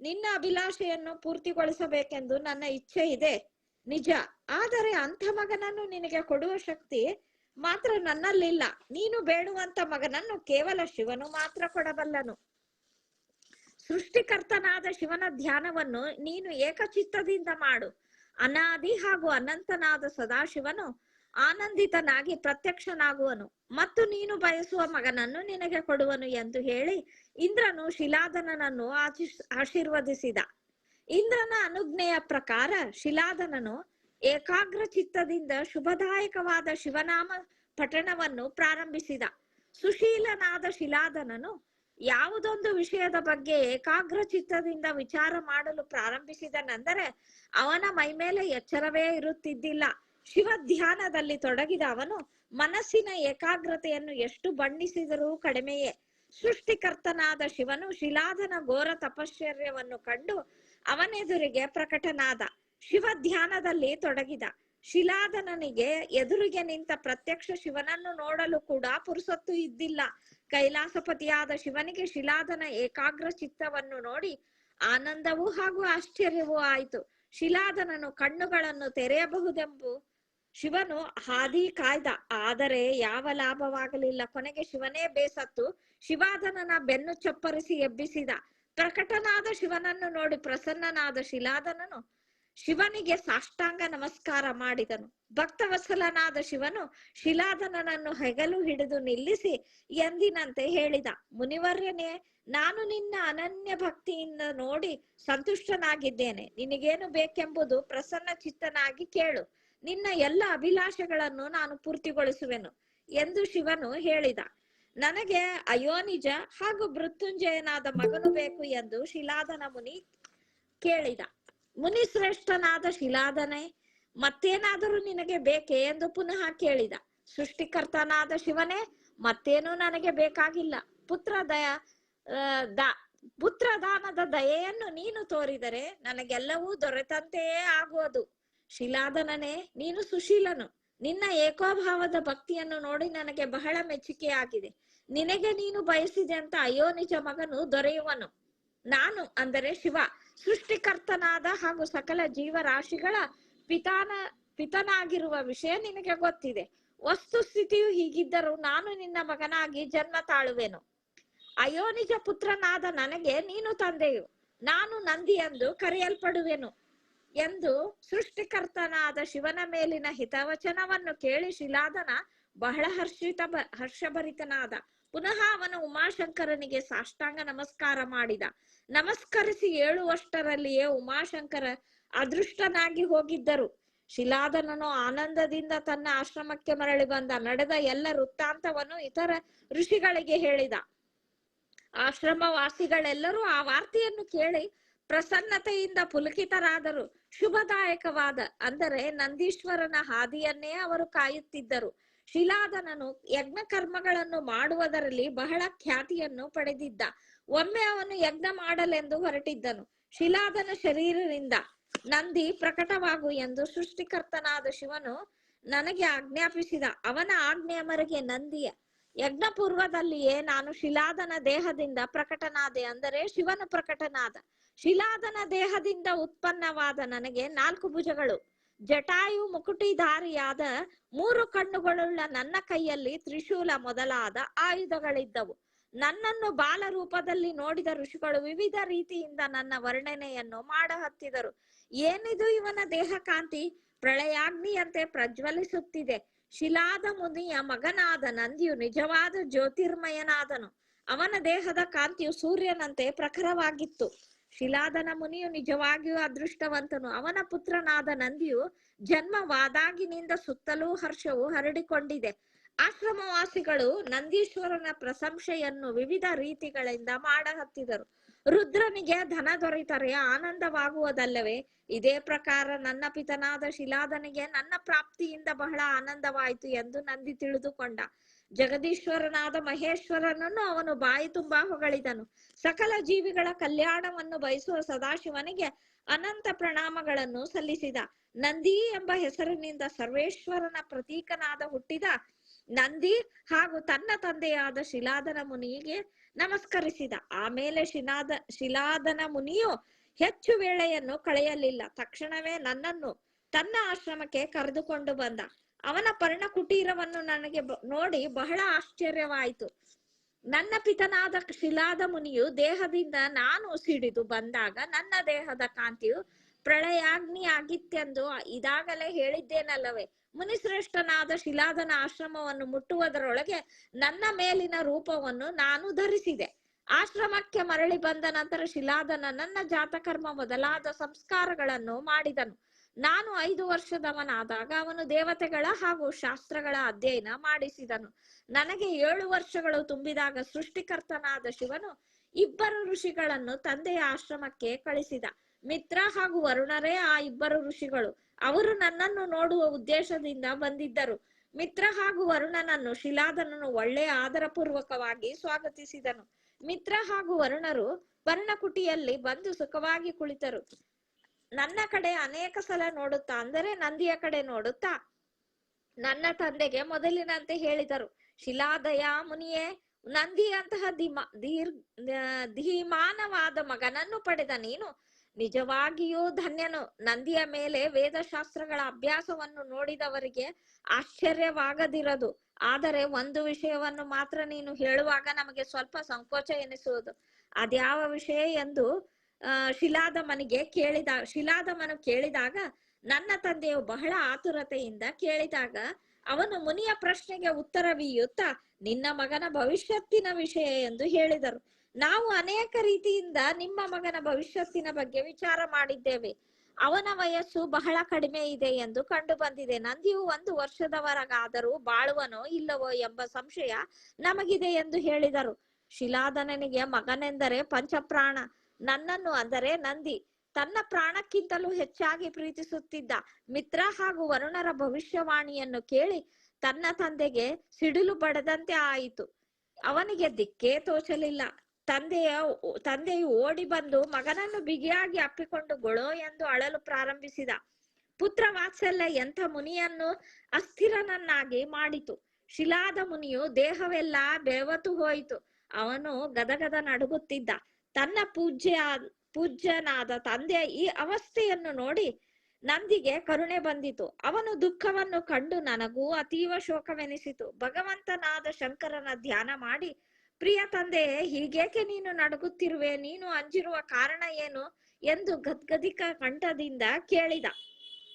ನಿನ್ನ ಅಭಿಲಾಷೆಯನ್ನು ಪೂರ್ತಿಗೊಳಿಸಬೇಕೆಂದು ನನ್ನ ಇಚ್ಛೆ ಇದೆ. ನಿಜ. ಆದರೆ ಅಂಥ ಮಗನನ್ನು ನಿನಗೆ ಕೊಡುವ ಶಕ್ತಿ ಮಾತ್ರ ನನ್ನಲ್ಲಿಲ್ಲ. ನೀನು ಬೇಡುವಂತ ಮಗನನ್ನು ಕೇವಲ ಶಿವನು ಮಾತ್ರ ಕೊಡಬಲ್ಲನು. ಸೃಷ್ಟಿಕರ್ತನಾದ ಶಿವನ ಧ್ಯಾನವನ್ನು ನೀನು ಏಕಚಿತ್ತದಿಂದ ಮಾಡು. ಅನಾದಿ ಹಾಗೂ ಅನಂತನಾದ ಸದಾಶಿವನು ಆನಂದಿತನಾಗಿ ಪ್ರತ್ಯಕ್ಷನಾಗುವನು. ಮತ್ತು ನೀನು ಬಯಸುವ ಮಗನನ್ನು ನಿನಗೆ ಕೊಡುವನು ಎಂದು ಹೇಳಿ ಇಂದ್ರನು ಶಿಲಾದನನನ್ನು ಆಶೀರ್ವದಿಸಿದ. ಇಂದ್ರನ ಅನುಜ್ಞೆಯ ಪ್ರಕಾರ ಶಿಲಾದನನು ಏಕಾಗ್ರ ಚಿತ್ತದಿಂದ ಶುಭದಾಯಕವಾದ ಶಿವನಾಮ ಪಠಣವನ್ನು ಪ್ರಾರಂಭಿಸಿದ. ಸುಶೀಲನಾದ ಶಿಲಾದನನು ಯಾವುದೊಂದು ವಿಷಯದ ಬಗ್ಗೆ ಏಕಾಗ್ರ ಚಿತ್ತದಿಂದ ವಿಚಾರ ಮಾಡಲು ಪ್ರಾರಂಭಿಸಿದನೆಂದರೆ ಅವನ ಮೈಮೇಲೆ ಎಚ್ಚರವೇ ಇರುತ್ತಿದ್ದಿಲ್ಲ. ಶಿವ ಧ್ಯಾನದಲ್ಲಿ ತೊಡಗಿದ ಅವನು ಮನಸ್ಸಿನ ಏಕಾಗ್ರತೆಯನ್ನು ಎಷ್ಟು ಬಣ್ಣಿಸಿದರೂ ಕಡಿಮೆಯೇ. ಸೃಷ್ಟಿಕರ್ತನಾದ ಶಿವನು ಶಿಲಾಧನ ಘೋರ ತಪಶ್ಚರ್ಯವನ್ನು ಕಂಡು ಅವನೆದುರಿಗೆ ಪ್ರಕಟನಾದ. ಶಿವ ಧ್ಯಾನದಲ್ಲಿ ತೊಡಗಿದ. ಶಿಲಾಧನನಿಗೆ ಎದುರಿಗೆ ನಿಂತ ಪ್ರತ್ಯಕ್ಷ ಶಿವನನ್ನು ನೋಡಲು ಕೂಡ ಪುರುಸತ್ತು ಇದ್ದಿಲ್ಲ. ಕೈಲಾಸಪತಿಯಾದ ಶಿವನಿಗೆ ಶಿಲಾಧನ ಏಕಾಗ್ರ ಚಿತ್ತವನ್ನು ನೋಡಿ ಆನಂದವೂ ಹಾಗೂ ಆಶ್ಚರ್ಯವೂ ಆಯಿತು. ಶಿಲಾಧನನು ಕಣ್ಣುಗಳನ್ನು ತೆರೆಯಬಹುದೆಂಬು ಶಿವನು ಹಾದಿ ಕಾಯ್ದ, ಆದರೆ ಯಾವ ಲಾಭವಾಗಲಿಲ್ಲ. ಕೊನೆಗೆ ಶಿವನೇ ಬೇಸತ್ತು ಶಿವಾದನನ ಬೆನ್ನು ಚಪ್ಪರಿಸಿ ಎಬ್ಬಿಸಿದ. ಪ್ರಕಟನಾದ ಶಿವನನ್ನು ನೋಡಿ ಪ್ರಸನ್ನನಾದ ಶಿಲಾದನನು ಶಿವನಿಗೆ ಸಾಷ್ಟಾಂಗ ನಮಸ್ಕಾರ ಮಾಡಿದನು. ಭಕ್ತವತ್ಸಲನಾದ ಶಿವನು ಶಿಲಾದನನನ್ನು ಹೆಗಲು ಹಿಡಿದು ನಿಲ್ಲಿಸಿ ಎಂದಿನಂತೆ ಹೇಳಿದ, ಮುನಿವರ್ಯನೇ, ನಾನು ನಿನ್ನ ಅನನ್ಯ ಭಕ್ತಿಯಿಂದ ನೋಡಿ ಸಂತುಷ್ಟನಾಗಿದ್ದೇನೆ. ನಿನಗೇನು ಬೇಕೆಂಬುದು ಪ್ರಸನ್ನ ಚಿತ್ತನಾಗಿ ಕೇಳು. ನಿನ್ನ ಎಲ್ಲ ಅಭಿಲಾಷೆಗಳನ್ನು ನಾನು ಪೂರ್ತಿಗೊಳಿಸುವೆನು ಎಂದು ಶಿವನು ಹೇಳಿದ. ನನಗೆ ಅಯೋನಿಜ ಹಾಗೂ ಮೃತ್ಯುಂಜಯನಾದ ಮಗನು ಬೇಕು ಎಂದು ಶಿಲಾದನ ಮುನಿ ಕೇಳಿದ. ಮುನಿ ಶ್ರೇಷ್ಠನಾದ ಶಿಲಾದನೆ ಮತ್ತೇನಾದರೂ ನಿನಗೆ ಬೇಕೇ ಎಂದು ಪುನಃ ಕೇಳಿದ. ಸೃಷ್ಟಿಕರ್ತನಾದ ಶಿವನೇ, ಮತ್ತೇನು ನನಗೆ ಬೇಕಾಗಿಲ್ಲ. ಪುತ್ರ ದಯ ದ, ಪುತ್ರದಾನದ ದಯೆಯನ್ನು ನೀನು ತೋರಿದರೆ ನನಗೆಲ್ಲವೂ ದೊರೆತಂತೆಯೇ ಆಗುವುದು. ಶಿಲಾದನನೇ, ನೀನು ಸುಶೀಲನು. ನಿನ್ನ ಏಕೋಭಾವದ ಭಕ್ತಿಯನ್ನು ನೋಡಿ ನನಗೆ ಬಹಳ ಮೆಚ್ಚುಗೆಯಾಗಿದೆ. ನಿನಗೆ ನೀನು ಬಯಸಿದೆ ಅಂತ ಅಯೋನಿಜ ಮಗನು ದೊರೆಯುವನು. ನಾನು ಅಂದರೆ ಶಿವ, ಸೃಷ್ಟಿಕರ್ತನಾದ ಹಾಗೂ ಸಕಲ ಜೀವರಾಶಿಗಳ ಪಿತಾನ, ಪಿತನಾಗಿರುವ ವಿಷಯ ನಿನಗೆ ಗೊತ್ತಿದೆ. ವಸ್ತುಸ್ಥಿತಿಯು ಹೀಗಿದ್ದರೂ ನಾನು ನಿನ್ನ ಮಗನಾಗಿ ಜನ್ಮ ತಾಳುವೆನು. ಅಯೋನಿಜ ಪುತ್ರನಾದ ನನಗೆ ನೀನು ತಂದೆಯು. ನಾನು ನಂದಿ ಎಂದು ಕರೆಯಲ್ಪಡುವೆನು. ಎಂದು ಸೃಷ್ಟಿಕರ್ತನಾದ ಶಿವನ ಮೇಲಿನ ಹಿತವಚನವನ್ನು ಕೇಳಿ ಶಿಲಾದನ ಬಹಳ ಹರ್ಷಿತ ಹರ್ಷಭರಿತನಾದ. ಪುನಃ ಅವನು ಉಮಾಶಂಕರನಿಗೆ ಸಾಷ್ಟಾಂಗ ನಮಸ್ಕಾರ ಮಾಡಿದ. ನಮಸ್ಕರಿಸಿ ಏಳುವಷ್ಟರಲ್ಲಿಯೇ ಉಮಾಶಂಕರ ಅದೃಷ್ಟನಾಗಿ ಹೋಗಿದ್ದರು. ಶಿಲಾದನನು ಆನಂದದಿಂದ ತನ್ನ ಆಶ್ರಮಕ್ಕೆ ಮರಳಿ ಬಂದ. ನಡೆದ ಎಲ್ಲ ವೃತ್ತಾಂತವನ್ನು ಇತರ ಋಷಿಗಳಿಗೆ ಹೇಳಿದ. ಆಶ್ರಮವಾಸಿಗಳೆಲ್ಲರೂ ಆ ವಾರ್ತೆಯನ್ನು ಕೇಳಿ ಪ್ರಸನ್ನತೆಯಿಂದ ಪುಲಕಿತರಾದರು. ಶುಭದಾಯಕವಾದ, ಅಂದರೆ ನಂದೀಶ್ವರನ ಹಾದಿಯನ್ನೇ ಅವರು ಕಾಯುತ್ತಿದ್ದರು. ಶಿಲಾದನನು ಯಜ್ಞ ಕರ್ಮಗಳನ್ನು ಮಾಡುವುದರಲ್ಲಿ ಬಹಳ ಖ್ಯಾತಿಯನ್ನು ಪಡೆದಿದ್ದ. ಒಮ್ಮೆ ಅವನು ಯಜ್ಞ ಮಾಡಲೆಂದು ಹೊರಟಿದ್ದನು. ಶಿಲಾದನ ಶರೀರದಿಂದ ನಂದಿ, ಪ್ರಕಟವಾಗು ಎಂದು ಸೃಷ್ಟಿಕರ್ತನಾದ ಶಿವನು ನನಗೆ ಆಜ್ಞಾಪಿಸಿದ. ಅವನ ಆಜ್ಞೆಯ ಮರೆಗೆ ನಂದಿಯ ಯಜ್ಞ ಪೂರ್ವದಲ್ಲಿಯೇ ನಾನು ಶಿಲಾದನ ದೇಹದಿಂದ ಪ್ರಕಟನಾದೆ ಅಂದರೆ ಶಿವನು ಪ್ರಕಟನಾದ. ಶಿಲಾದನ ದೇಹದಿಂದ ಉತ್ಪನ್ನವಾದ ನನಗೆ ನಾಲ್ಕು ಭುಜಗಳು. ಜಟಾಯು ಮುಕುಟಿಧಾರಿಯಾದ ಮೂರು ಕಣ್ಣುಗಳುಳ್ಳ ನನ್ನ ಕೈಯಲ್ಲಿ ತ್ರಿಶೂಲ ಮೊದಲಾದ ಆಯುಧಗಳಿದ್ದವು. ನನ್ನನ್ನು ಬಾಲ ರೂಪದಲ್ಲಿ ನೋಡಿದ ಋಷಿಗಳು ವಿವಿಧ ರೀತಿಯಿಂದ ನನ್ನ ವರ್ಣನೆಯನ್ನು ಮಾಡ ಹತ್ತಿದರು ಏನಿದು ಇವನ ದೇಹ ಕಾಂತಿ ಪ್ರಳಯಾಗ್ನಿಯಂತೆ ಪ್ರಜ್ವಲಿಸುತ್ತಿದೆ. ಶಿಲಾದ ಮುನಿಯ ಮಗನಾದ ನಂದಿಯು ನಿಜವಾದ ಜ್ಯೋತಿರ್ಮಯನಾದನು. ಅವನ ದೇಹದ ಕಾಂತಿಯು ಸೂರ್ಯನಂತೆ ಪ್ರಖರವಾಗಿತ್ತು. ಶಿಲಾದನ ಮುನಿಯು ನಿಜವಾಗಿಯೂ ಅದೃಷ್ಟವಂತನು. ಅವನ ಪುತ್ರನಾದ ನಂದಿಯು ಜನ್ಮವಾದಾಗಿನಿಂದ ಸುತ್ತಲೂ ಹರ್ಷವು ಹರಡಿಕೊಂಡಿದೆ. ಆಶ್ರಮವಾಸಿಗಳು ನಂದೀಶ್ವರನ ಪ್ರಶಂಸೆಯನ್ನು ವಿವಿಧ ರೀತಿಗಳಿಂದ ಮಾಡ ಹತ್ತಿದರು ರುದ್ರನಿಗೆ ಧನ ದೊರೆತರೆ, ಆನಂದವಾಗುವುದಲ್ಲವೇ? ಇದೇ ಪ್ರಕಾರ ನನ್ನ ಪಿತನಾದ ಶಿಲಾದನಿಗೆ ನನ್ನ ಪ್ರಾಪ್ತಿಯಿಂದ ಬಹಳ ಆನಂದವಾಯಿತು ಎಂದು ನಂದಿ ತಿಳಿದುಕೊಂಡ. ಜಗದೀಶ್ವರನಾದ ಮಹೇಶ್ವರನನ್ನು ಅವನು ಬಾಯಿ ತುಂಬಾ ಹೊಗಳಿದನು. ಸಕಲ ಜೀವಿಗಳ ಕಲ್ಯಾಣವನ್ನು ಬಯಸುವ ಸದಾಶಿವನಿಗೆ ಅನಂತ ಪ್ರಣಾಮಗಳನ್ನು ಸಲ್ಲಿಸಿದ. ನಂದಿ ಎಂಬ ಹೆಸರಿನಿಂದ ಸರ್ವೇಶ್ವರನ ಪ್ರತೀಕನಾದ ಹುಟ್ಟಿದ ನಂದಿ ಹಾಗೂ ತನ್ನ ತಂದೆಯಾದ ಶಿಲಾದನ ಮುನಿಗೆ ನಮಸ್ಕರಿಸಿದ. ಆಮೇಲೆ ಶಿಲಾದ ಶಿಲಾದನ ಮುನಿಯು ಹೆಚ್ಚು ವೇಳೆಯನ್ನು ಕಳೆಯಲಿಲ್ಲ. ತಕ್ಷಣವೇ ನನ್ನನ್ನು ತನ್ನ ಆಶ್ರಮಕ್ಕೆ ಕರೆದುಕೊಂಡು ಬಂದ. ಅವನ ಪರ್ಣ ಕುಟೀರವನ್ನು ನನಗೆ ನೋಡಿ ಬಹಳ ಆಶ್ಚರ್ಯವಾಯಿತು. ನನ್ನ ಪಿತನಾದ ಶಿಲಾದ ಮುನಿಯು ದೇಹದಿಂದ ನಾನು ಸಿಡಿದು ಬಂದಾಗ ನನ್ನ ದೇಹದ ಕಾಂತಿಯು ಪ್ರಳಯಾಗ್ನಿ ಆಗಿತ್ತೆಂದು ಇದಾಗಲೇ ಹೇಳಿದ್ದೇನಲ್ಲವೇ? ಮುನಿಶ್ರೇಷ್ಠನಾದ ಶಿಲಾದನ ಆಶ್ರಮವನ್ನು ಮುಟ್ಟುವುದರೊಳಗೆ ನನ್ನ ಮೇಲಿನ ರೂಪವನ್ನು ನಾನು ಧರಿಸಿದೆ. ಆಶ್ರಮಕ್ಕೆ ಮರಳಿ ಬಂದ ನಂತರ ಶಿಲಾದನ ನನ್ನ ಜಾತಕರ್ಮ ಮೊದಲಾದ ಸಂಸ್ಕಾರಗಳನ್ನು ಮಾಡಿದನು. ನಾನು ಐದು ವರ್ಷದವನಾದಾಗ ಅವನು ದೇವತೆಗಳ ಹಾಗೂ ಶಾಸ್ತ್ರಗಳ ಅಧ್ಯಯನ ಮಾಡಿಸಿದನು. ನನಗೆ ಏಳು ವರ್ಷಗಳು ತುಂಬಿದಾಗ ಸೃಷ್ಟಿಕರ್ತನಾದ ಶಿವನು ಇಬ್ಬರು ಋಷಿಗಳನ್ನು ತಂದೆಯ ಆಶ್ರಮಕ್ಕೆ ಕಳಿಸಿದ. ಮಿತ್ರ ಹಾಗೂ ವರುಣರೇ ಆ ಇಬ್ಬರು ಋಷಿಗಳು. ಅವರು ನನ್ನನ್ನು ನೋಡುವ ಉದ್ದೇಶದಿಂದ ಬಂದಿದ್ದರು. ಮಿತ್ರ ಹಾಗೂ ವರುಣನನ್ನು ಶಿಲಾದನನ್ನು ಒಳ್ಳೆಯ ಆದರಪೂರ್ವಕವಾಗಿ ಸ್ವಾಗತಿಸಿದನು. ಮಿತ್ರ ಹಾಗೂ ವರುಣರು ಪರ್ಣಕುಟಿಯಲ್ಲಿ ಬಂದು ಸುಖವಾಗಿ ಕುಳಿತರು. ನನ್ನ ಕಡೆ ಅನೇಕ ಸಲ ನೋಡುತ್ತಾ, ಅಂದರೆ ನಂದಿಯ ಕಡೆ ನೋಡುತ್ತಾ? ನನ್ನ ತಂದೆಗೆ ಮೊದಲಿನಂತೆ ಹೇಳಿದರು, ಶಿಲಾದಯ ಮುನಿಯೇ, ನಂದಿಯಂತಹ ಧೀಮ ದೀರ್ ಧೀಮಾನವಾದ ಮಗನನ್ನು ಪಡೆದ ನೀನು. ನಿಜವಾಗಿಯೂ ಧನ್ಯನು. ನಂದಿಯ ಮೇಲೆ ವೇದಶಾಸ್ತ್ರಗಳ ಅಭ್ಯಾಸವನ್ನು ನೋಡಿದವರಿಗೆ ಆಶ್ಚರ್ಯವಾಗದಿರದು. ಆದರೆ ಒಂದು ವಿಷಯವನ್ನು ಮಾತ್ರ ನೀನು ಹೇಳುವಾಗ ನಮಗೆ ಸ್ವಲ್ಪ ಸಂಕೋಚ ಎನಿಸುವುದು. ಅದ್ಯಾವ ವಿಷಯ ಎಂದು, ಆ, ಶಿಲಾದಮನಿಗೆ ಕೇಳಿದ, ಶಿಲಾದಮನು ಕೇಳಿದಾಗ ನನ್ನ ತಂದೆಯು ಬಹಳ ಆತುರತೆಯಿಂದ ಕೇಳಿದಾಗ ಅವನು ಮುನಿಯ ಪ್ರಶ್ನೆಗೆ ಉತ್ತರವೀಯುತ್ತಾ, ನಿನ್ನ ಮಗನ ಭವಿಷ್ಯತ್ತಿನ ವಿಷಯ ಎಂದು ಹೇಳಿದರು. ನಾವು ಅನೇಕ ರೀತಿಯಿಂದ ನಿಮ್ಮ ಮಗನ ಭವಿಷ್ಯತ್ತಿನ ಬಗ್ಗೆ ವಿಚಾರ ಮಾಡಿದ್ದೇವೆ. ಅವನ ವಯಸ್ಸು ಬಹಳ ಕಡಿಮೆ ಇದೆ ಎಂದು ಕಂಡು ಬಂದಿದೆ. ನಂದಿಯು ಒಂದು ವರ್ಷದವರಗಾದರೂ ಬಾಳುವನೋ ಇಲ್ಲವೋ ಎಂಬ ಸಂಶಯ ನಮಗಿದೆ ಎಂದು ಹೇಳಿದರು. ಶಿಲಾದನನಿಗೆ ಮಗನೆಂದರೆ ಪಂಚಪ್ರಾಣ. ನನ್ನನ್ನು ಅಂದರೆ ನಂದಿ. ತನ್ನ ಪ್ರಾಣಕ್ಕಿಂತಲೂ ಹೆಚ್ಚಾಗಿ ಪ್ರೀತಿಸುತ್ತಿದ್ದ ಮಿತ್ರ ಹಾಗೂ ವರುಣರ ಭವಿಷ್ಯವಾಣಿಯನ್ನು ಕೇಳಿ ತನ್ನ ತಂದೆಗೆ ಸಿಡಿಲು ಬಡದಂತೆ ಆಯಿತು. ಅವನಿಗೆ ದಿಕ್ಕೇ ತೋಚಲಿಲ್ಲ. ತಂದೆಯ ತಂದೆಯು ಓಡಿ ಬಂದು ಮಗನನ್ನು ಬಿಗಿಯಾಗಿ ಅಪ್ಪಿಕೊಂಡು ಗೊಳೋ ಎಂದು ಅಳಲು ಪ್ರಾರಂಭಿಸಿದ. ಪುತ್ರ ವಾತ್ಸಲ್ಯ ಎಂಥ ಮುನಿಯನ್ನು ಅಸ್ಥಿರನನ್ನಾಗಿ ಮಾಡಿತು. ಶಿಲಾದ ಮುನಿಯು ದೇಹವೆಲ್ಲ ಬೆವತು ಹೋಯಿತು. ಅವನು ಗದಗದ ನಡುಗುತ್ತಿದ್ದ. ತನ್ನ ಪೂಜ್ಯ, ಪೂಜ್ಯನಾದ ತಂದೆಯ ಈ ಅವಸ್ಥೆಯನ್ನು ನೋಡಿ ನಂದಿಗೆ ಕರುಣೆ ಬಂದಿತು. ಅವನು ದುಃಖವನ್ನು ಕಂಡು ನನಗೂ ಅತೀವ ಶೋಕವೆನಿಸಿತು. ಭಗವಂತನಾದ ಶಂಕರನ ಧ್ಯಾನ ಮಾಡಿ ಪ್ರಿಯ ತಂದೆ, ಹೀಗೇಕೆ ನೀನು ನಡುಗುತ್ತಿರುವೆ? ನೀನು ಅಂಜಿರುವ ಕಾರಣ ಏನು? ಎಂದು ಗದ್ಗದಿಕ ಕಂಠದಿಂದ ಕೇಳಿದ.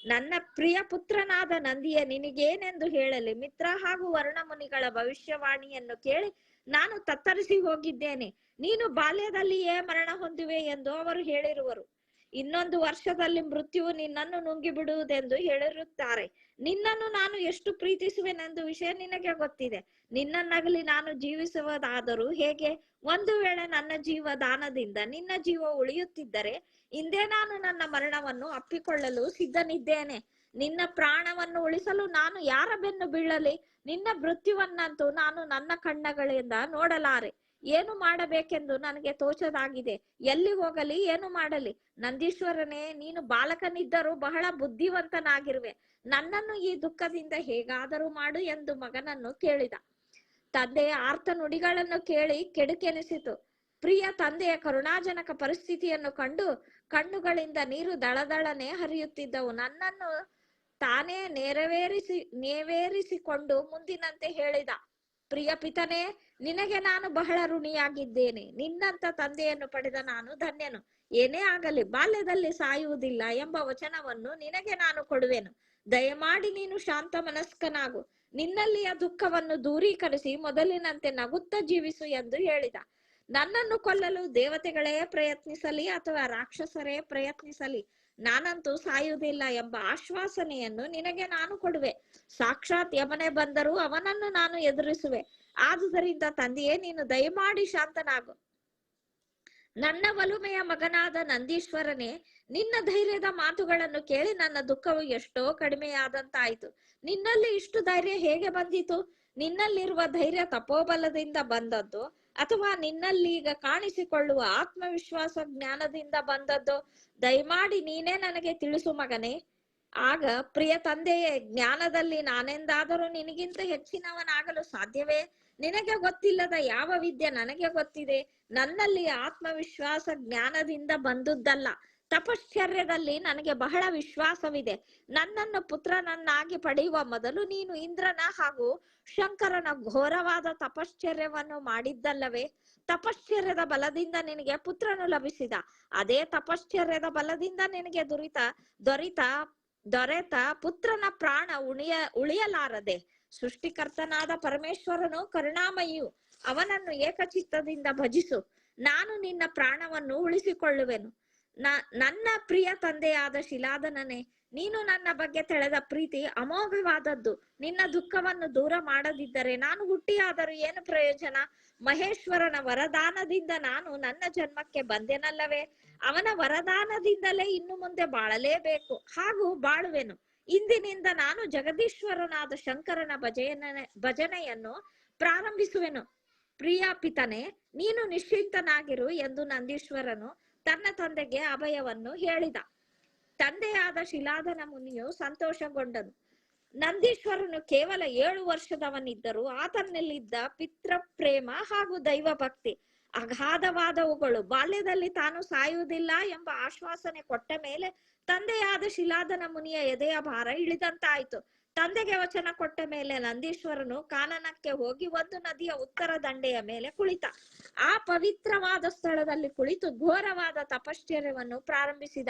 ನನ್ನ ಪ್ರಿಯ ಪುತ್ರನಾದ ನಂದಿಯ, ನಿನಗೇನೆಂದು ಹೇಳಲಿ? ಮಿತ್ರ ಹಾಗೂ ವರ್ಣ ಮುನಿಗಳ ಭವಿಷ್ಯವಾಣಿಯನ್ನು ಕೇಳಿ ನಾನು ತತ್ತರಿಸಿ ಹೋಗಿದ್ದೇನೆ. ನೀನು ಬಾಲ್ಯದಲ್ಲಿಯೇ ಮರಣ ಹೊಂದುವೆ ಎಂದು ಅವರು ಹೇಳಿರುವರು. ಇನ್ನೊಂದು ವರ್ಷದಲ್ಲಿ ಮೃತ್ಯುವು ನಿನ್ನನ್ನು ನುಂಗಿ ಬಿಡುವುದೆಂದು ಹೇಳಿರುತ್ತಾರೆ. ನಿನ್ನನ್ನು ನಾನು ಎಷ್ಟು ಪ್ರೀತಿಸುವೆನೆಂದು ವಿಷಯ ನಿನಗೆ ಗೊತ್ತಿದೆ. ನಿನ್ನನ್ನಾಗಲಿ ನಾನು ಜೀವಿಸುವುದಾದರೂ ಹೇಗೆ? ಒಂದು ವೇಳೆ ನನ್ನ ಜೀವ ದಾನದಿಂದ ನಿನ್ನ ಜೀವ ಉಳಿಯುತ್ತಿದ್ದರೆ ಇಂದೇ ನಾನು ನನ್ನ ಮರಣವನ್ನು ಅಪ್ಪಿಕೊಳ್ಳಲು ಸಿದ್ಧನಿದ್ದೇನೆ. ನಿನ್ನ ಪ್ರಾಣವನ್ನು ಉಳಿಸಲು ನಾನು ಯಾರ ಬೆನ್ನು ಬೀಳಲಿ? ನಿನ್ನ ಮೃತ್ಯುವನ್ನಂತೂ ನಾನು ನನ್ನ ಕಣ್ಣಗಳಿಂದ ನೋಡಲಾರೆ. ಏನು ಮಾಡಬೇಕೆಂದು ನನಗೆ ತೋಚದಾಗಿದೆ. ಎಲ್ಲಿ ಹೋಗಲಿ, ಏನು ಮಾಡಲಿ. ನಂದೀಶ್ವರನೇ, ನೀನು ಬಾಲಕನಿದ್ದರೂ ಬಹಳ ಬುದ್ಧಿವಂತನಾಗಿರುವೆ. ನನ್ನನ್ನು ಈ ದುಃಖದಿಂದ ಹೇಗಾದರೂ ಮಾಡು ಎಂದು ಮಗನನ್ನು ಕೇಳಿದ. ತಂದೆಯ ಆರ್ತ ನುಡಿಗಳನ್ನು ಕೇಳಿ ಕೆಡುಕೆನಿಸಿತು. ಪ್ರಿಯ ತಂದೆಯ ಕರುಣಾಜನಕ ಪರಿಸ್ಥಿತಿಯನ್ನು ಕಂಡು ಕಣ್ಣುಗಳಿಂದ ನೀರು ದಳದಳನೆ ಹರಿಯುತ್ತಿದ್ದವು. ನನ್ನನ್ನು ತಾನೇ ನೆರವೇರಿಸಿ, ನೇವೇರಿಸಿಕೊಂಡು ಮುಂದಿನಂತೆ ಹೇಳಿದ. ಪ್ರಿಯ ಪಿತನೇ, ನಿನಗೆ ನಾನು ಬಹಳ ಋಣಿಯಾಗಿದ್ದೇನೆ. ನಿನ್ನಂತ ತಂದೆಯನ್ನು ಪಡೆದ ನಾನು ಧನ್ಯನು. ಏನೇ ಆಗಲಿ, ಬಾಲ್ಯದಲ್ಲಿ ಸಾಯುವುದಿಲ್ಲ ಎಂಬ ವಚನವನ್ನು ನಿನಗೆ ನಾನು ಕೊಡುವೆನು. ದಯಮಾಡಿ ನೀನು ಶಾಂತ ಮನಸ್ಕನಾಗು ನಿನ್ನಲ್ಲಿಯ ದುಃಖವನ್ನು ದೂರೀಕರಿಸಿ ಮೊದಲಿನಂತೆ ನಗುತ್ತಾ ಜೀವಿಸು ಎಂದು ಹೇಳಿದ. ನನ್ನನ್ನು ಕೊಲ್ಲಲು ದೇವತೆಗಳೇ ಪ್ರಯತ್ನಿಸಲಿ ಅಥವಾ ರಾಕ್ಷಸರೇ ಪ್ರಯತ್ನಿಸಲಿ? ನಾನಂತೂ ಸಾಯುವುದಿಲ್ಲ ಎಂಬ ಆಶ್ವಾಸನೆಯನ್ನು ನಿನಗೆ ನಾನು ಕೊಡುವೆ. ಸಾಕ್ಷಾತ್ ಯಮನೆ ಬಂದರೂ ಅವನನ್ನು ನಾನು ಎದುರಿಸುವೆ. ಆದುದರಿಂದ ತಂದೆಯೇ, ನೀನು ದಯಮಾಡಿ ಶಾಂತನಾಗು. ನನ್ನ ಒಲುಮೆಯ ಮಗನಾದ ನಂದೀಶ್ವರನೇ, ನಿನ್ನ ಧೈರ್ಯದ ಮಾತುಗಳನ್ನು ಕೇಳಿ ನನ್ನ ದುಃಖವು ಎಷ್ಟೋ ಕಡಿಮೆಯಾದಂತಾಯಿತು. ನಿನ್ನಲ್ಲಿ ಇಷ್ಟು ಧೈರ್ಯ ಹೇಗೆ ಬಂದಿತು? ನಿನ್ನಲ್ಲಿರುವ ಧೈರ್ಯ ತಪೋಬಲದಿಂದ ಬಂದದ್ದು ಅಥವಾ ನಿನ್ನಲ್ಲಿ ಈಗ ಕಾಣಿಸಿಕೊಳ್ಳುವ ಆತ್ಮವಿಶ್ವಾಸ ಜ್ಞಾನದಿಂದ ಬಂದದ್ದು, ದಯಮಾಡಿ ನೀನೇ ನನಗೆ ತಿಳಿಸು ಮಗನೇ. ಆಗ ಪ್ರಿಯ ತಂದೆಯೇ, ಜ್ಞಾನದಲ್ಲಿ ನಾನೆಂದಾದರೂ ನಿನಗಿಂತ ಹೆಚ್ಚಿನವನಾಗಲು ಸಾಧ್ಯವೇ? ನಿನಗೆ ಗೊತ್ತಿಲ್ಲದ ಯಾವ ವಿದ್ಯೆ ನನಗೆ ಗೊತ್ತಿದೆ? ನನ್ನಲ್ಲಿ ಆತ್ಮವಿಶ್ವಾಸ ಜ್ಞಾನದಿಂದ ಬಂದುದಲ್ಲ ತಪಶ್ಚರ್ಯದಲ್ಲಿ ನನಗೆ ಬಹಳ ವಿಶ್ವಾಸವಿದೆ. ನನ್ನನ್ನು ಪುತ್ರನನ್ನಾಗಿ ಪಡೆಯುವ ಮೊದಲು ನೀನು ಇಂದ್ರನ ಹಾಗೂ ಶಂಕರನ ಘೋರವಾದ ತಪಶ್ಚರ್ಯವನ್ನು ಮಾಡಿದ್ದಲ್ಲವೇ? ತಪಶ್ಚರ್ಯದ ಬಲದಿಂದ ನಿನಗೆ ಪುತ್ರನು ಲಭಿಸಿದ. ಅದೇ ತಪಶ್ಚರ್ಯದ ಬಲದಿಂದ ನಿನಗೆ ದುರಿತ, ದೊರಿತ, ದೊರೆತ ಪುತ್ರನ ಪ್ರಾಣ ಉಳಿಯ ಉಳಿಯಲಾರದೆ. ಸೃಷ್ಟಿಕರ್ತನಾದ ಪರಮೇಶ್ವರನು ಕರುಣಾಮಯಿಯು ಅವನನ್ನು ಏಕಚಿತ್ತದಿಂದ ಭಜಿಸು. ನಾನು ನಿನ್ನ ಪ್ರಾಣವನ್ನು ಉಳಿಸಿಕೊಳ್ಳುವೆನು. ನನ್ನ ಪ್ರಿಯ ತಂದೆಯಾದ ಶಿಲಾದನನೇ, ನೀನು ನನ್ನ ಬಗ್ಗೆ ತೆಳೆದ ಪ್ರೀತಿ ಅಮೋಘವಾದದ್ದು. ನಿನ್ನ ದುಃಖವನ್ನು ದೂರ ಮಾಡದಿದ್ದರೆ ನಾನು ಹುಟ್ಟಿಯಾದರೂ ಏನು ಪ್ರಯೋಜನ? ಮಹೇಶ್ವರನ ವರದಾನದಿಂದ ನಾನು ನನ್ನ ಜನ್ಮಕ್ಕೆ ಬಂದೆನಲ್ಲವೇ? ಅವನ ವರದಾನದಿಂದಲೇ ಇನ್ನು ಮುಂದೆ ಬಾಳಲೇಬೇಕು. ಹಾಗೂ ಬಾಳುವೆನು. ಇಂದಿನಿಂದ ನಾನು ಜಗದೀಶ್ವರನಾದ ಶಂಕರನ ಭಜನ ಭಜನೆಯನ್ನು ಪ್ರಾರಂಭಿಸುವೆನು. ಪ್ರಿಯ ಪಿತನೆ, ನೀನು ನಿಶ್ಚಿಂತನಾಗಿರು ಎಂದು ನಂದೀಶ್ವರನು ತನ್ನ ತಂದೆಗೆ ಅಭಯವನ್ನು ಹೇಳಿದ. ತಂದೆಯಾದ ಶಿಲಾದನ ಮುನಿಯು ಸಂತೋಷಗೊಂಡನು. ನಂದೀಶ್ವರನು ಕೇವಲ ಏಳು ವರ್ಷದವನಿದ್ದರೂ ಆತನಲ್ಲಿದ್ದ ಪಿತೃ ಪ್ರೇಮ ಹಾಗೂ ದೈವ ಭಕ್ತಿ ಅಗಾಧವಾದವುಗಳು ಬಾಲ್ಯದಲ್ಲಿ ತಾನು ಸಾಯುವುದಿಲ್ಲ ಎಂಬ ಆಶ್ವಾಸನೆ ಕೊಟ್ಟ ಮೇಲೆ ತಂದೆಯಾದ ಶಿಲಾದನ ಮುನಿಯ ಎದೆಯ ಭಾರ ಇಳಿದಂತಾಯಿತು. ತಂದೆಗೆ ವಚನ ಕೊಟ್ಟ ಮೇಲೆ ನಂದೀಶ್ವರನು ಕಾನನಕ್ಕೆ ಹೋಗಿ ಒಂದು ನದಿಯ ಉತ್ತರ ದಂಡೆಯ ಮೇಲೆ ಕುಳಿತ. ಆ ಪವಿತ್ರವಾದ ಸ್ಥಳದಲ್ಲಿ ಕುಳಿತು ಘೋರವಾದ ತಪಶ್ಚರ್ಯವನ್ನು ಪ್ರಾರಂಭಿಸಿದ.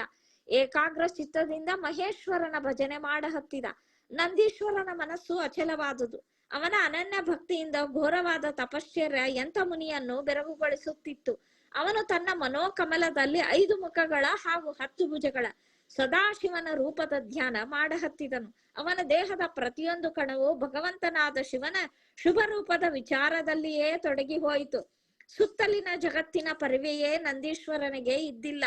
ಏಕಾಗ್ರ ಚಿತ್ತದಿಂದ ಮಹೇಶ್ವರನ ಭಜನೆ ಮಾಡ ಹತ್ತಿದ ನಂದೀಶ್ವರನ ಮನಸ್ಸು ಅಚಲವಾದುದು. ಅವನ ಅನನ್ಯ ಭಕ್ತಿಯಿಂದ ಘೋರವಾದ ತಪಶ್ಚರ್ಯ ಎಂಥ ಮುನಿಯನ್ನು ಬೆರಗುಗೊಳಿಸುತ್ತಿತ್ತು. ಅವನು ತನ್ನ ಮನೋಕಮಲದಲ್ಲಿ ಐದು ಮುಖಗಳ ಹಾಗೂ ಹತ್ತು ಭುಜಗಳ ಸದಾಶಿವನ ರೂಪದ ಧ್ಯಾನ ಮಾಡಹತ್ತಿದನು. ಅವನ ದೇಹದ ಪ್ರತಿಯೊಂದು ಕಣವು ಭಗವಂತನಾದ ಶಿವನ ಶುಭ ರೂಪದ ವಿಚಾರದಲ್ಲಿಯೇ ತೊಡಗಿ ಹೋಯಿತು. ಸುತ್ತಲಿನ ಜಗತ್ತಿನ ಪರಿವೆಯೇ ನಂದೀಶ್ವರನಿಗೆ ಇದ್ದಿಲ್ಲ.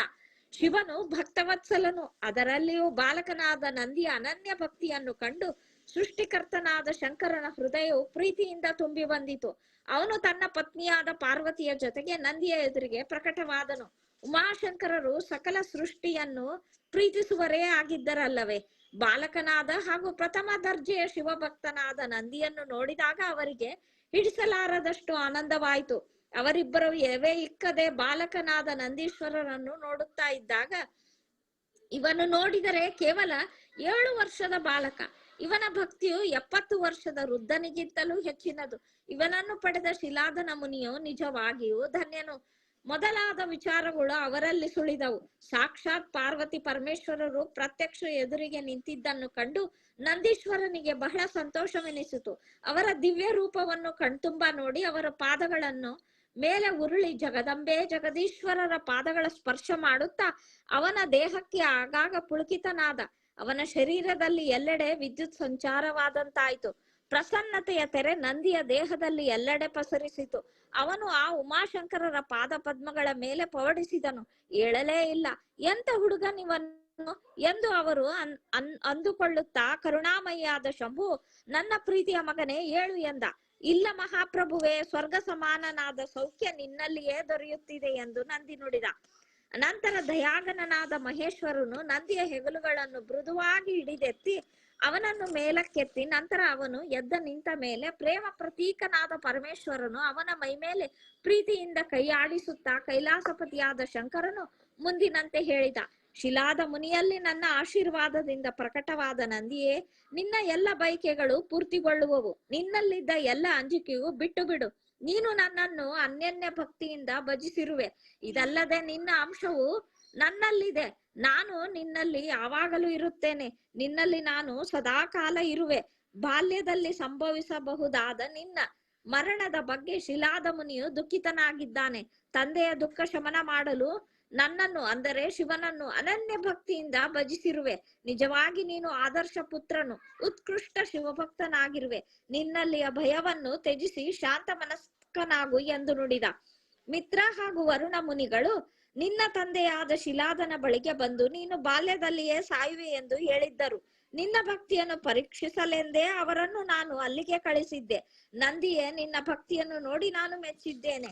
ಶಿವನು ಭಕ್ತವತ್ಸಲನು. ಅದರಲ್ಲಿಯೂ ಬಾಲಕನಾದ ನಂದಿಯ ಅನನ್ಯ ಭಕ್ತಿಯನ್ನು ಕಂಡು ಸೃಷ್ಟಿಕರ್ತನಾದ ಶಂಕರನ ಹೃದಯವು ಪ್ರೀತಿಯಿಂದ ತುಂಬಿ ಬಂದಿತು. ಅವನು ತನ್ನ ಪತ್ನಿಯಾದ ಪಾರ್ವತಿಯ ಜೊತೆಗೆ ನಂದಿಯ ಎದುರಿಗೆ ಪ್ರಕಟವಾದನು. ಉಮಾಶಂಕರರು ಸಕಲ ಸೃಷ್ಟಿಯನ್ನು ಪ್ರೀತಿಸುವರೇ ಆಗಿದ್ದರಲ್ಲವೇ? ಬಾಲಕನಾದ ಹಾಗೂ ಪ್ರಥಮ ದರ್ಜೆಯ ಶಿವಭಕ್ತನಾದ ನಂದಿಯನ್ನು ನೋಡಿದಾಗ ಅವರಿಗೆ ಹಿಡಿಸಲಾರದಷ್ಟು ಆನಂದವಾಯಿತು. ಅವರಿಬ್ಬರು ಎವೆ ಇಕ್ಕದೆ ಬಾಲಕನಾದ ನಂದೀಶ್ವರರನ್ನು ನೋಡುತ್ತಾ ಇದ್ದಾಗ ಇವನು ನೋಡಿದರೆ ಕೇವಲ ಏಳು ವರ್ಷದ ಬಾಲಕ. ಇವನ ಭಕ್ತಿಯು ಎಪ್ಪತ್ತು ವರ್ಷದ ವೃದ್ಧನಿಗಿಂತಲೂ ಹೆಚ್ಚಿನದು. ಇವನನ್ನು ಪಡೆದ ಶಿಲಾದನ ಮುನಿಯು ನಿಜವಾಗಿಯೂ ಧನ್ಯನು. ಮೊದಲಾದ ವಿಚಾರಗಳು ಅವರಲ್ಲಿ ಸುಳಿದವು. ಸಾಕ್ಷಾತ್ ಪಾರ್ವತಿ ಪರಮೇಶ್ವರರು ಪ್ರತ್ಯಕ್ಷ ಎದುರಿಗೆ ನಿಂತಿದ್ದನ್ನು ಕಂಡು ನಂದೀಶ್ವರನಿಗೆ ಬಹಳ ಸಂತೋಷವೆನಿಸಿತು. ಅವರ ದಿವ್ಯ ರೂಪವನ್ನು ಕಣ್ತುಂಬ ನೋಡಿ ಅವರ ಪಾದಗಳನ್ನು ಮೇಲೆ ಉರುಳಿ ಜಗದಂಬೆ ಜಗದೀಶ್ವರರ ಪಾದಗಳ ಸ್ಪರ್ಶ ಮಾಡುತ್ತಾ ಅವನ ದೇಹಕ್ಕೆ ಆಗಾಗ ಪುಳುಕಿತನಾದ. ಅವನ ಶರೀರದಲ್ಲಿ ಎಲ್ಲೆಡೆ ವಿದ್ಯುತ್ ಸಂಚಾರವಾದಂತಾಯಿತು. ಪ್ರಸನ್ನತೆಯ ತೆರೆ ನಂದಿಯ ದೇಹದಲ್ಲಿ ಎಲ್ಲೆಡೆ ಪಸರಿಸಿತು. ಅವನು ಆ ಉಮಾಶಂಕರರ ಪಾದ ಪದ್ಮಗಳ ಮೇಲೆ ಪವಡಿಸಿದನು ಏಳಲೇ ಇಲ್ಲ. ಎಂತ ಹುಡುಗನಿವನು ಎಂದು ಅವರು ಅನ್ ಅನ್, ಅಂದುಕೊಳ್ಳುತ್ತಾ ಕರುಣಾಮಯಿಯಾದ ಶಂಭು, ನನ್ನ ಪ್ರೀತಿಯ ಮಗನೇ ಏಳು ಎಂದ. ಇಲ್ಲ ಮಹಾಪ್ರಭುವೇ, ಸ್ವರ್ಗ ಸಮಾನನಾದ ಸೌಖ್ಯ ನಿನ್ನಲ್ಲಿಯೇ ದೊರೆಯುತ್ತಿದೆ ಎಂದು ನಂದಿ ನುಡಿದ. ನಂತರ ದಯಾಗನನಾದ ಮಹೇಶ್ವರನು ನಂದಿಯ ಹೆಗಲುಗಳನ್ನು ಮೃದುವಾಗಿ ಹಿಡಿದೆತ್ತಿ ಅವನನ್ನು ಮೇಲಕ್ಕೆತ್ತಿ ನಂತರ ಅವನು ಎದ್ದ ನಿಂತ ಮೇಲೆ ಪ್ರೇಮ ಪ್ರತೀಕನಾದ ಪರಮೇಶ್ವರನು ಅವನ ಮೈ ಮೇಲೆ ಪ್ರೀತಿಯಿಂದ ಕೈಯಾಡಿಸುತ್ತಾ ಕೈಲಾಸಪತಿಯಾದ ಶಂಕರನು ಮುಂದಿನಂತೆ ಹೇಳಿದ, ಶಿಲಾದ ಮುನಿಯಲ್ಲಿ ನನ್ನ ಆಶೀರ್ವಾದದಿಂದ ಪ್ರಕಟವಾದ ನಂದಿಯೇ, ನಿನ್ನ ಎಲ್ಲ ಬಯಕೆಗಳು ಪೂರ್ತಿಗೊಳ್ಳುವವು. ನಿನ್ನಲ್ಲಿದ್ದ ಎಲ್ಲ ಅಂಜಿಕೆಯು ಬಿಟ್ಟು ಬಿಡು ನೀನು ನನ್ನನ್ನು ಅನ್ಯನ್ಯ ಭಕ್ತಿಯಿಂದ ಭಜಿಸಿರುವೆ. ಇದಲ್ಲದೆ ನಿನ್ನ ಅಂಶವು ನನ್ನಲ್ಲಿದೆ. ನಾನು ನಿನ್ನಲ್ಲಿ ಯಾವಾಗಲೂ ಇರುತ್ತೇನೆ. ನಿನ್ನಲ್ಲಿ ನಾನು ಸದಾಕಾಲ ಇರುವೆ. ಬಾಲ್ಯದಲ್ಲಿ ಸಂಭವಿಸಬಹುದಾದ ನಿನ್ನ ಮರಣದ ಬಗ್ಗೆ ಶಿಲಾದ ಮುನಿಯು ದುಃಖಿತನಾಗಿದ್ದಾನೆ. ತಂದೆಯ ದುಃಖ ಶಮನ ಮಾಡಲು ನನ್ನನ್ನು, ಅಂದರೆ ಶಿವನನ್ನು ಅನನ್ಯ ಭಕ್ತಿಯಿಂದ ಭಜಿಸಿರುವೆ. ನಿಜವಾಗಿ ನೀನು ಆದರ್ಶ ಪುತ್ರನು, ಉತ್ಕೃಷ್ಟ ಶಿವಭಕ್ತನಾಗಿರುವೆ. ನಿನ್ನಲ್ಲಿಯ ಭಯವನ್ನು ತ್ಯಜಿಸಿ ಶಾಂತ ಮನಸ್ಕನಾಗು ಎಂದು ನುಡಿದ. ಮಿತ್ರ ಹಾಗೂ ವರುಣ ಮುನಿಗಳು ನಿನ್ನ ತಂದೆಯಾದ ಶಿಲಾದನ ಬಳಿಗೆ ಬಂದು ನೀನು ಬಾಲ್ಯದಲ್ಲಿಯೇ ಸಾಯುವೆ ಎಂದು ಹೇಳಿದ್ದರು. ನಿನ್ನ ಭಕ್ತಿಯನ್ನು ಪರೀಕ್ಷಿಸಲೆಂದೇ ಅವರನ್ನು ನಾನು ಅಲ್ಲಿಗೆ ಕಳಿಸಿದ್ದೆ. ನಂದಿಯೇ, ನಿನ್ನ ಭಕ್ತಿಯನ್ನು ನೋಡಿ ನಾನು ಮೆಚ್ಚಿದ್ದೇನೆ.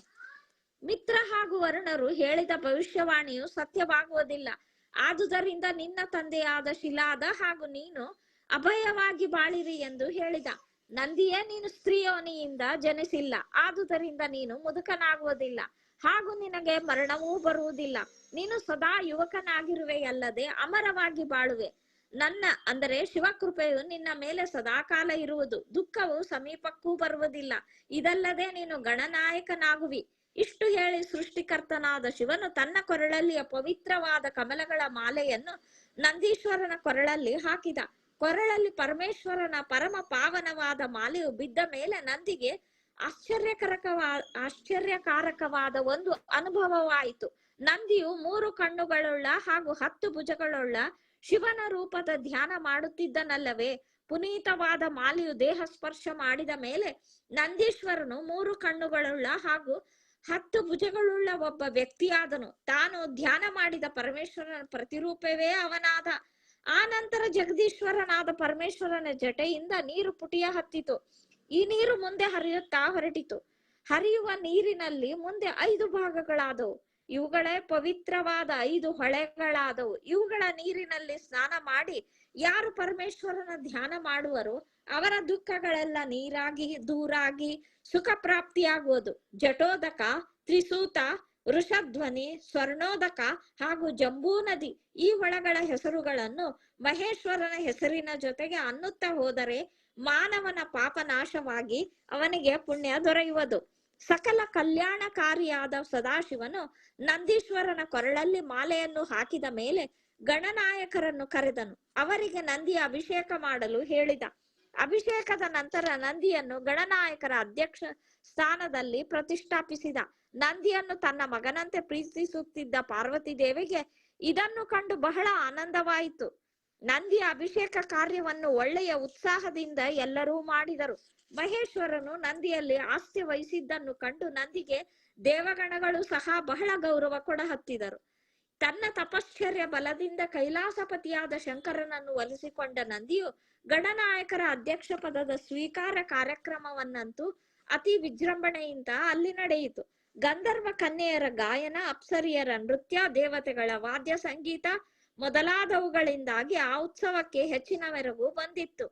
ಮಿತ್ರ ಹಾಗೂ ವರುಣರು ಹೇಳಿದ ಭವಿಷ್ಯವಾಣಿಯು ಸತ್ಯವಾಗುವುದಿಲ್ಲ. ಆದುದರಿಂದ ನಿನ್ನ ತಂದೆಯಾದ ಶಿಲಾದ ಹಾಗೂ ನೀನು ಅಭಯವಾಗಿ ಬಾಳಿರಿ ಎಂದು ಹೇಳಿದ. ನಂದಿಯೇ, ನೀನು ಸ್ತ್ರೀಯೋನಿಯಿಂದ ಜನಿಸಿಲ್ಲ. ಆದುದರಿಂದ ನೀನು ಮುದುಕನಾಗುವುದಿಲ್ಲ. ಹಾಗೂ ನಿನಗೆ ಮರಣವೂ ಬರುವುದಿಲ್ಲ. ನೀನು ಸದಾ ಯುವಕನಾಗಿರುವೆಯಲ್ಲದೆ ಅಮರವಾಗಿ ಬಾಳುವೆ. ನನ್ನ, ಅಂದರೆ ಶಿವಕೃಪೆಯು ನಿನ್ನ ಮೇಲೆ ಸದಾಕಾಲ ಇರುವುದು. ದುಃಖವು ಸಮೀಪಕ್ಕೂ ಬರುವುದಿಲ್ಲ. ಇದಲ್ಲದೆ ನೀನು ಗಣನಾಯಕನಾಗುವಿ. ಇಷ್ಟು ಹೇಳಿ ಸೃಷ್ಟಿಕರ್ತನಾದ ಶಿವನು ತನ್ನ ಕೊರಳಲ್ಲಿಯ ಪವಿತ್ರವಾದ ಕಮಲಗಳ ಮಾಲೆಯನ್ನು ನಂದೀಶ್ವರನ ಕೊರಳಲ್ಲಿ ಹಾಕಿದ. ಕೊರಳಲ್ಲಿ ಪರಮೇಶ್ವರನ ಪರಮ ಪಾವನವಾದ ಮಾಲೆಯು ಬಿದ್ದ ಮೇಲೆ ನಂದಿಗೆ ಆಶ್ಚರ್ಯಕರಕವಾ, ಆಶ್ಚರ್ಯಕಾರಕವಾದ ಒಂದು ಅನುಭವವಾಯಿತು. ನಂದಿಯು ಮೂರು ಕಣ್ಣುಗಳುಳ್ಳ ಹಾಗೂ ಹತ್ತು ಭುಜಗಳುಳ್ಳ ಶಿವನ ರೂಪದ ಧ್ಯಾನ ಮಾಡುತ್ತಿದ್ದನಲ್ಲವೇ, ಪುನೀತವಾದ ಮಾಲಿಯು ದೇಹ ಸ್ಪರ್ಶ ಮಾಡಿದ ಮೇಲೆ ನಂದೀಶ್ವರನು ಮೂರು ಕಣ್ಣುಗಳುಳ್ಳ ಹಾಗೂ ಹತ್ತು ಭುಜಗಳುಳ್ಳ ಒಬ್ಬ ವ್ಯಕ್ತಿಯಾದನು. ತಾನು ಧ್ಯಾನ ಮಾಡಿದ ಪರಮೇಶ್ವರನ ಪ್ರತಿರೂಪವೇ ಅವನಾದ. ಆ ನಂತರ ಜಗದೀಶ್ವರನಾದ ಪರಮೇಶ್ವರನ ಜಟೆಯಿಂದ ನೀರು ಪುಟಿಯ ಹತ್ತಿತು. ಈ ನೀರು ಮುಂದೆ ಹರಿಯುತ್ತಾ ಹೊರಟಿತು. ಹರಿಯುವ ನೀರಿನಲ್ಲಿ ಮುಂದೆ ಐದು ಭಾಗಗಳಾದವು. ಇವುಗಳೇ ಪವಿತ್ರವಾದ ಐದು ಹೊಳೆಗಳಾದವು. ಇವುಗಳ ನೀರಿನಲ್ಲಿ ಸ್ನಾನ ಮಾಡಿ ಯಾರು ಪರಮೇಶ್ವರನ ಧ್ಯಾನ ಮಾಡುವರು ಅವರ ದುಃಖಗಳೆಲ್ಲ ನೀರಾಗಿ, ದೂರಾಗಿ ಸುಖ ಪ್ರಾಪ್ತಿಯಾಗುವುದು ಜಟೋದಕ ತ್ರಿಸೂತ, ವೃಷಧ್ವನಿ, ಸ್ವರ್ಣೋದಕ ಹಾಗೂ ಜಂಬೂ ನದಿ ಈ ಹೊಳೆಗಳ ಹೆಸರುಗಳನ್ನು ಮಹೇಶ್ವರನ ಹೆಸರಿನ ಜೊತೆಗೆ ಅನ್ನುತ್ತಾ ಹೋದರೆ ಮಾನವನ ಪಾಪ ನಾಶವಾಗಿ ಅವನಿಗೆ ಪುಣ್ಯ ದೊರೆಯುವುದು. ಸಕಲ ಕಲ್ಯಾಣಕಾರಿಯಾದ ಸದಾಶಿವನು ನಂದೀಶ್ವರನ ಕೊರಳಲ್ಲಿ ಮಾಲೆಯನ್ನು ಹಾಕಿದ ಮೇಲೆ ಗಣನಾಯಕರನ್ನು ಕರೆದನು. ಅವರಿಗೆ ನಂದಿಯ ಅಭಿಷೇಕ ಮಾಡಲು ಹೇಳಿದ. ಅಭಿಷೇಕದ ನಂತರ ನಂದಿಯನ್ನು ಗಣನಾಯಕರ ಅಧ್ಯಕ್ಷ ಸ್ಥಾನದಲ್ಲಿ ಪ್ರತಿಷ್ಠಾಪಿಸಿದ. ನಂದಿಯನ್ನು ತನ್ನ ಮಗನಂತೆ ಪ್ರೀತಿಸುತ್ತಿದ್ದ ಪಾರ್ವತಿ ದೇವಿಗೆ ಇದನ್ನು ಕಂಡು ಬಹಳ ಆನಂದವಾಯಿತು. ನಂದಿಯ ಅಭಿಷೇಕ ಕಾರ್ಯವನ್ನು ಒಳ್ಳೆಯ ಉತ್ಸಾಹದಿಂದ ಎಲ್ಲರೂ ಮಾಡಿದರು. ಮಹೇಶ್ವರನು ನಂದಿಯಲ್ಲಿ ಆಸ್ತಿ ವಹಿಸಿದ್ದನ್ನು ಕಂಡು ನಂದಿಗೆ ದೇವಗಣಗಳು ಸಹ ಬಹಳ ಗೌರವ ಕೊಡ ಹತ್ತಿದರು ತನ್ನ ತಪಶ್ಚರ್ಯ ಬಲದಿಂದ ಕೈಲಾಸಪತಿಯಾದ ಶಂಕರನನ್ನು ಒಲಿಸಿಕೊಂಡ ನಂದಿಯು ಗಣನಾಯಕರ ಅಧ್ಯಕ್ಷ ಪದದ ಸ್ವೀಕಾರ ಕಾರ್ಯಕ್ರಮವನ್ನಂತೂ ಅತಿ ವಿಜೃಂಭಣೆಯಿಂದ ಅಲ್ಲಿ ನಡೆಯಿತು. ಗಂಧರ್ವ ಕನ್ಯೆಯರ ಗಾಯನ, ಅಪ್ಸರಿಯರ ನೃತ್ಯ, ದೇವತೆಗಳ ವಾದ್ಯ ಸಂಗೀತ ಮೊದಲಾದವುಗಳಿಂದಾಗಿ ಆ ಉತ್ಸವಕ್ಕೆ ಹೆಚ್ಚಿನ ಮೆರುಗು ಬಂದಿತ್ತು.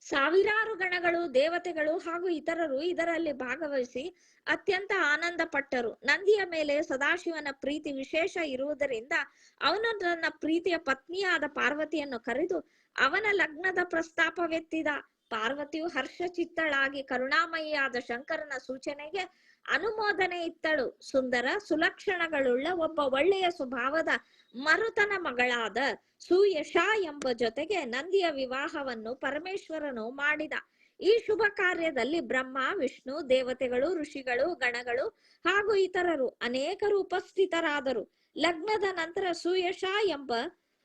ಸಾವಿರಾರು ಗಣಗಳು, ದೇವತೆಗಳು ಹಾಗೂ ಇತರರು ಇದರಲ್ಲಿ ಭಾಗವಹಿಸಿ ಅತ್ಯಂತ ಆನಂದ ಪಟ್ಟರು ನಂದಿಯ ಮೇಲೆ ಸದಾಶಿವನ ಪ್ರೀತಿ ವಿಶೇಷ ಇರುವುದರಿಂದ ಅವನು ತನ್ನ ಪ್ರೀತಿಯ ಪತ್ನಿಯಾದ ಪಾರ್ವತಿಯನ್ನು ಕರೆದು ಅವನ ಲಗ್ನದ ಪ್ರಸ್ತಾಪವೆತ್ತಿದ. ಪಾರ್ವತಿಯು ಹರ್ಷಚಿತ್ತಳಾಗಿ ಕರುಣಾಮಯಿಯಾದ ಶಂಕರನ ಸೂಚನೆಗೆ ಅನುಮೋದನೆ ಇತ್ತಳು. ಸುಂದರ ಸುಲಕ್ಷಣಗಳುಳ್ಳ ಒಬ್ಬ ಒಳ್ಳೆಯ ಸ್ವಭಾವದ ಮರುತನ ಮಗಳಾದ ಸುಯಶ ಎಂಬ ಜೊತೆಗೆ ನಂದಿಯ ವಿವಾಹವನ್ನು ಪರಮೇಶ್ವರನು ಮಾಡಿದ. ಈ ಶುಭ ಕಾರ್ಯದಲ್ಲಿ ಬ್ರಹ್ಮ, ವಿಷ್ಣು, ದೇವತೆಗಳು, ಋಷಿಗಳು, ಗಣಗಳು ಹಾಗೂ ಇತರರು ಅನೇಕರು ಉಪಸ್ಥಿತರಾದರು. ಲಗ್ನದ ನಂತರ ಸುಯಶ ಎಂಬ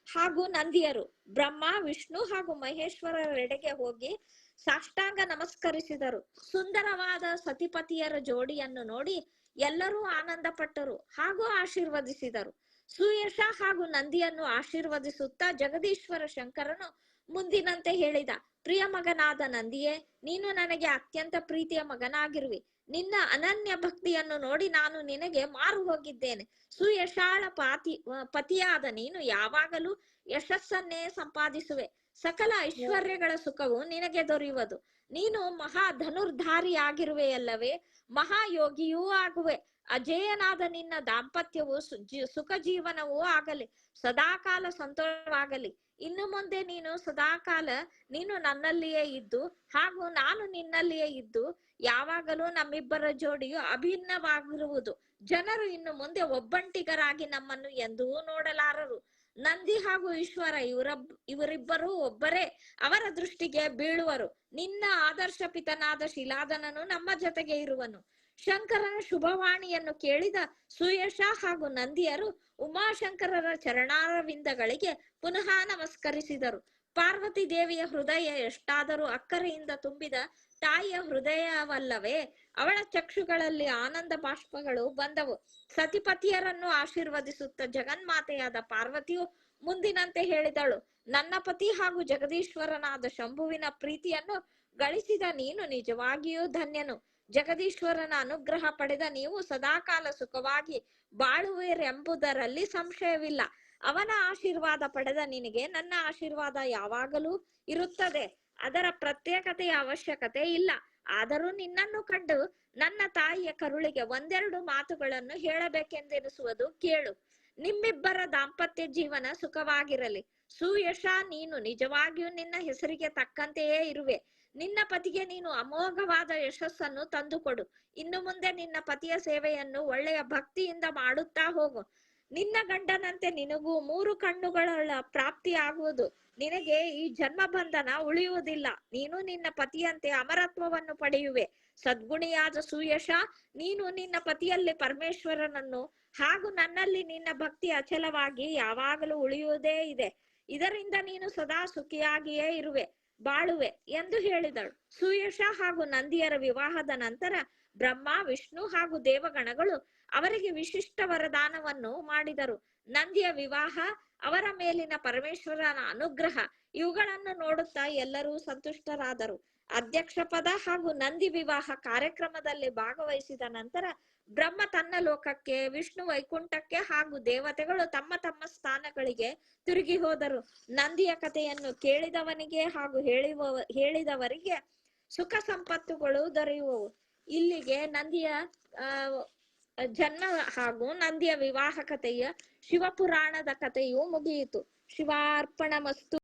ಹಾಗೂ ನಂದಿಯರು ಬ್ರಹ್ಮ, ವಿಷ್ಣು ಹಾಗೂ ಮಹೇಶ್ವರರೆಡೆಗೆ ಹೋಗಿ ಸಾಷ್ಟಾಂಗ ನಮಸ್ಕರಿಸಿದರು. ಸುಂದರವಾದ ಸತಿಪತಿಯರ ಜೋಡಿಯನ್ನು ನೋಡಿ ಎಲ್ಲರೂ ಆನಂದ ಪಟ್ಟರು ಹಾಗೂ ಆಶೀರ್ವದಿಸಿದರು. ಸುಯಶ ಹಾಗೂ ನಂದಿಯನ್ನು ಆಶೀರ್ವದಿಸುತ್ತಾ ಜಗದೀಶ್ವರ ಶಂಕರನು ಮುಂದಿನಂತೆ ಹೇಳಿದ, ಪ್ರಿಯ ಮಗನಾದ ನಂದಿಯೇ, ನೀನು ನನಗೆ ಅತ್ಯಂತ ಪ್ರೀತಿಯ ಮಗನಾಗಿರುವಿ. ನಿನ್ನ ಅನನ್ಯ ಭಕ್ತಿಯನ್ನು ನೋಡಿ ನಾನು ನಿನಗೆ ಮಾರು ಹೋಗಿದ್ದೇನೆ. ಸುಯಶಾಳ ಪಾತಿ, ಪತಿಯಾದ ನೀನು ಯಾವಾಗಲೂ ಯಶಸ್ಸನ್ನೇ ಸಂಪಾದಿಸುವೆ. ಸಕಲ ಐಶ್ವರ್ಯಗಳ ಸುಖವು ನಿನಗೆ ದೊರೆಯುವುದು. ನೀನು ಮಹಾ ಧನುರ್ಧಾರಿಯಾಗಿರುವೆಯಲ್ಲವೇ ಮಹಾಯೋಗಿಯೂ ಆಗುವೆ. ಅಜೇಯನಾದ ನಿನ್ನ ದಾಂಪತ್ಯವು ಸುಖ ಜೀವನವೂ ಆಗಲಿ ಸದಾಕಾಲ ಸಂತೋಷವಾಗಲಿ. ಇನ್ನು ಮುಂದೆ ನೀನು ಸದಾಕಾಲ ನೀನು ನನ್ನಲ್ಲಿಯೇ ಇದ್ದು ಹಾಗೂ ನಾನು ನಿನ್ನಲ್ಲಿಯೇ ಇದ್ದು ಯಾವಾಗಲೂ ನಮ್ಮಿಬ್ಬರ ಜೋಡಿಯು ಅಭಿನ್ನವಾಗಿರುವುದು. ಜನರು ಇನ್ನು ಮುಂದೆ ಒಬ್ಬಂಟಿಗರಾಗಿ ನಮ್ಮನ್ನು ಎಂದೂ ನೋಡಲಾರರು. ನಂದಿ ಹಾಗೂ ಈಶ್ವರ ಇವರಬ್, ಇವರಿಬ್ಬರು ಒಬ್ಬರೇ ಅವರ ದೃಷ್ಟಿಗೆ ಬೀಳುವರು. ನಿನ್ನ ಆದರ್ಶ ಪಿತನಾದ ಶಿಲಾದನನು ನಮ್ಮ ಜೊತೆಗೆ ಇರುವನು. ಶಂಕರನ ಶುಭವಾಣಿಯನ್ನು ಕೇಳಿದ ಸುಯಶ ಹಾಗೂ ನಂದಿಯರು ಉಮಾಶಂಕರರ ಚರಣಾರವಿಂದಗಳಿಗೆ ಪುನಃ ನಮಸ್ಕರಿಸಿದರು. ಪಾರ್ವತಿ ದೇವಿಯ ಹೃದಯ ಎಷ್ಟಾದರೂ ಅಕ್ಕರೆಯಿಂದ ತುಂಬಿದ ತಾಯಿಯ ಹೃದಯವಲ್ಲವೇ, ಅವಳ ಚಕ್ಷುಗಳಲ್ಲಿ ಆನಂದ ಬಾಷ್ಪಗಳು ಬಂದವು. ಸತಿಪತಿಯರನ್ನು ಆಶೀರ್ವದಿಸುತ್ತ ಜಗನ್ಮಾತೆಯಾದ ಪಾರ್ವತಿಯು ಮುಂದಿನಂತೆ ಹೇಳಿದಳು, ನನ್ನ ಪತಿ ಹಾಗೂ ಜಗದೀಶ್ವರನಾದ ಶಂಭುವಿನ ಪ್ರೀತಿಯನ್ನು ಗಳಿಸಿದ ನೀನು ನಿಜವಾಗಿಯೂ ಧನ್ಯನು. ಜಗದೀಶ್ವರನ ಅನುಗ್ರಹ ಪಡೆದ ನೀವು ಸದಾಕಾಲ ಸುಖವಾಗಿ ಬಾಳುವಿರೆಂಬುದರಲ್ಲಿ ಸಂಶಯವಿಲ್ಲ. ಅವನ ಆಶೀರ್ವಾದ ಪಡೆದ ನಿನಗೆ ನನ್ನ ಆಶೀರ್ವಾದ ಯಾವಾಗಲೂ ಇರುತ್ತದೆ. ಅದರ ಪ್ರತ್ಯೇಕತೆಯ ಅವಶ್ಯಕತೆ ಇಲ್ಲ. ಆದರೂ ನಿನ್ನನ್ನು ಕಂಡು ನನ್ನ ತಾಯಿಯ ಕರುಳಿಗೆ ಒಂದೆರಡು ಮಾತುಗಳನ್ನು ಹೇಳಬೇಕೆಂದೆನಿಸುವುದು ಕೇಳು. ನಿಮ್ಮಿಬ್ಬರ ದಾಂಪತ್ಯ ಜೀವನ ಸುಖವಾಗಿರಲಿ. ಸುಯಶ, ನೀನು ನಿಜವಾಗಿಯೂ ನಿನ್ನ ಹೆಸರಿಗೆ ತಕ್ಕಂತೆಯೇ ಇರುವೆ. ನಿನ್ನ ಪತಿಗೆ ನೀನು ಅಮೋಘವಾದ ಯಶಸ್ಸನ್ನು ತಂದುಕೊಡು. ಇನ್ನು ಮುಂದೆ ನಿನ್ನ ಪತಿಯ ಸೇವೆಯನ್ನು ಒಳ್ಳೆಯ ಭಕ್ತಿಯಿಂದ ಮಾಡುತ್ತಾ ಹೋಗು. ನಿನ್ನ ಗಂಡನಂತೆ ನಿನಗೂ ಮೂರು ಕಣ್ಣುಗಳ ಪ್ರಾಪ್ತಿ ಆಗುವುದು. ನಿನಗೆ ಈ ಜನ್ಮ ಬಂಧನ ಉಳಿಯುವುದಿಲ್ಲ. ನೀನು ನಿನ್ನ ಪತಿಯಂತೆ ಅಮರತ್ವವನ್ನು ಪಡೆಯುವೆ. ಸದ್ಗುಣಿಯಾದ ಸುಯಶ, ನೀನು ನಿನ್ನ ಪತಿಯಲ್ಲಿ ಪರಮೇಶ್ವರನನ್ನು, ಹಾಗೂ ನನ್ನಲ್ಲಿ ನಿನ್ನ ಭಕ್ತಿ ಅಚಲವಾಗಿ ಯಾವಾಗಲೂ ಉಳಿಯುವುದೇ ಇದೆ. ಇದರಿಂದ ನೀನು ಸದಾ ಸುಖಿಯಾಗಿಯೇ ಇರುವೆ, ಬಾಳುವೆ ಎಂದು ಹೇಳಿದಳು. ಸುಯಶ ಹಾಗೂ ನಂದಿಯರ ವಿವಾಹದ ನಂತರ ಬ್ರಹ್ಮ, ವಿಷ್ಣು ಹಾಗೂ ದೇವಗಣಗಳು ಅವರಿಗೆ ವಿಶಿಷ್ಟ ವರದಾನವನ್ನು ಮಾಡಿದರು. ನಂದಿಯ ವಿವಾಹ, ಅವರ ಮೇಲಿನ ಪರಮೇಶ್ವರನ ಅನುಗ್ರಹ, ಇವುಗಳನ್ನು ನೋಡುತ್ತಾ ಎಲ್ಲರೂ ಸಂತುಷ್ಟರಾದರು. ಅಧ್ಯಕ್ಷ ಪದ ಹಾಗೂ ನಂದಿ ವಿವಾಹ ಕಾರ್ಯಕ್ರಮದಲ್ಲಿ ಭಾಗವಹಿಸಿದ ನಂತರ ಬ್ರಹ್ಮ ತನ್ನ ಲೋಕಕ್ಕೆ, ವಿಷ್ಣು ವೈಕುಂಠಕ್ಕೆ ಹಾಗೂ ದೇವತೆಗಳು ತಮ್ಮ ತಮ್ಮ ಸ್ಥಾನಗಳಿಗೆ ತಿರುಗಿ ಹೋದರು. ನಂದಿಯ ಕಥೆಯನ್ನು ಕೇಳಿದವನಿಗೆ ಹಾಗೂ ಹೇಳಿವ ಹೇಳಿದವರಿಗೆ ಸುಖ ಸಂಪತ್ತುಗಳು ದೊರೆಯುವವು. ಇಲ್ಲಿಗೆ ನಂದಿಯ ಜನ್ಮ ಹಾಗೂ ನಂದಿಯ ವಿವಾಹ ಕಥೆಯ ಶಿವಪುರಾಣದ ಕಥೆಯು ಮುಗಿಯಿತು. ಶಿವಾರ್ಪಣ ಮಸ್ತು